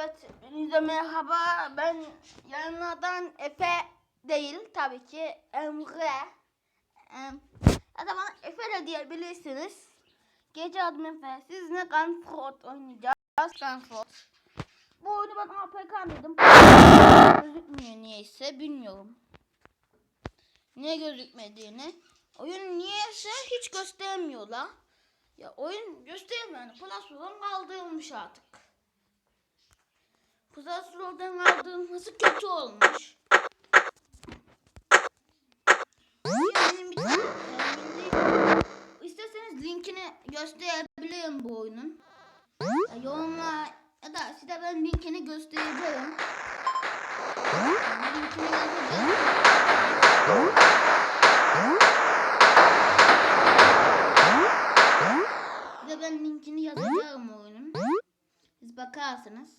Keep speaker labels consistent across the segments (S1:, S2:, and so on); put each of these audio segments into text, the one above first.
S1: Evet, hepinize merhaba. Ben yanlardan Efe değil tabii ki Emre. Em, da bana Efe de diyebilirsiniz. Gece adım Efe. Sizinle Gunford oynayacağız. Gunford. Bu oyunu ben APK dedim. Gözükmüyor niyeyse bilmiyorum. Niye gözükmediğini. Oyun niyeyse hiç göstermiyorlar. Ya oyun göstermiyor. Yani Plus'dan kaldırılmış artık. Plus'dan kaldırılması kötü olmuş. İsterseniz linkini gösterebilirim bu oyunun. Ya, ya da size ben linkini göstereceğim. Linkini yazacağım. Ben linkini yazacağım oyunun. Siz bakarsınız.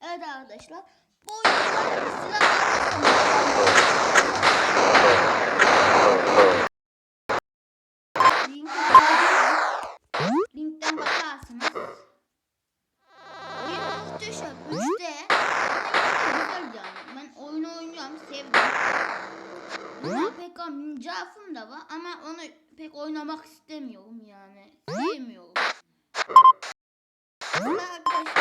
S1: Evet arkadaşlar. Yazacağım. Linkten bakarsınız. Oyun muhteşem. 3D. Ama yine de güzel yani. Ben oyunu oynuyorum. Sevdim. Ama pek mincafım da var ama onu pek oynamak istemiyorum yani. Sevmiyorum. Arkadaşlar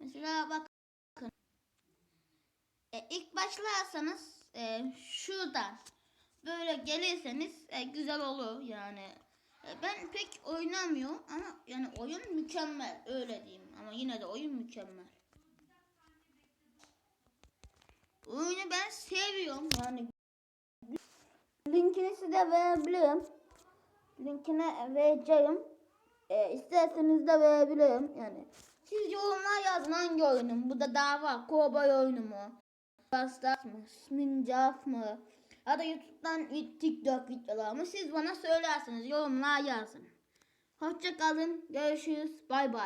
S1: Mesela bakın. E, ilk başlarsanız e, şuradan böyle gelirseniz e, güzel olur yani. E, ben pek oynamıyorum ama yani oyun mükemmel öyle diyeyim ama yine de oyun mükemmel. Oyunu ben seviyorum yani. Linkini size verebilirim. Linkini vereceğim. E, isterseniz de verebilirim yani. Siz yorumlar yazın hangi oyunum? Bu da daha var. Kovboy oyunu mu? Bastas mı? Mincaf mı? Ya da YouTube'dan TikTok videolar mı? Siz bana söylersiniz. Yorumlar yazın. Hoşça kalın. Görüşürüz. Bay bay.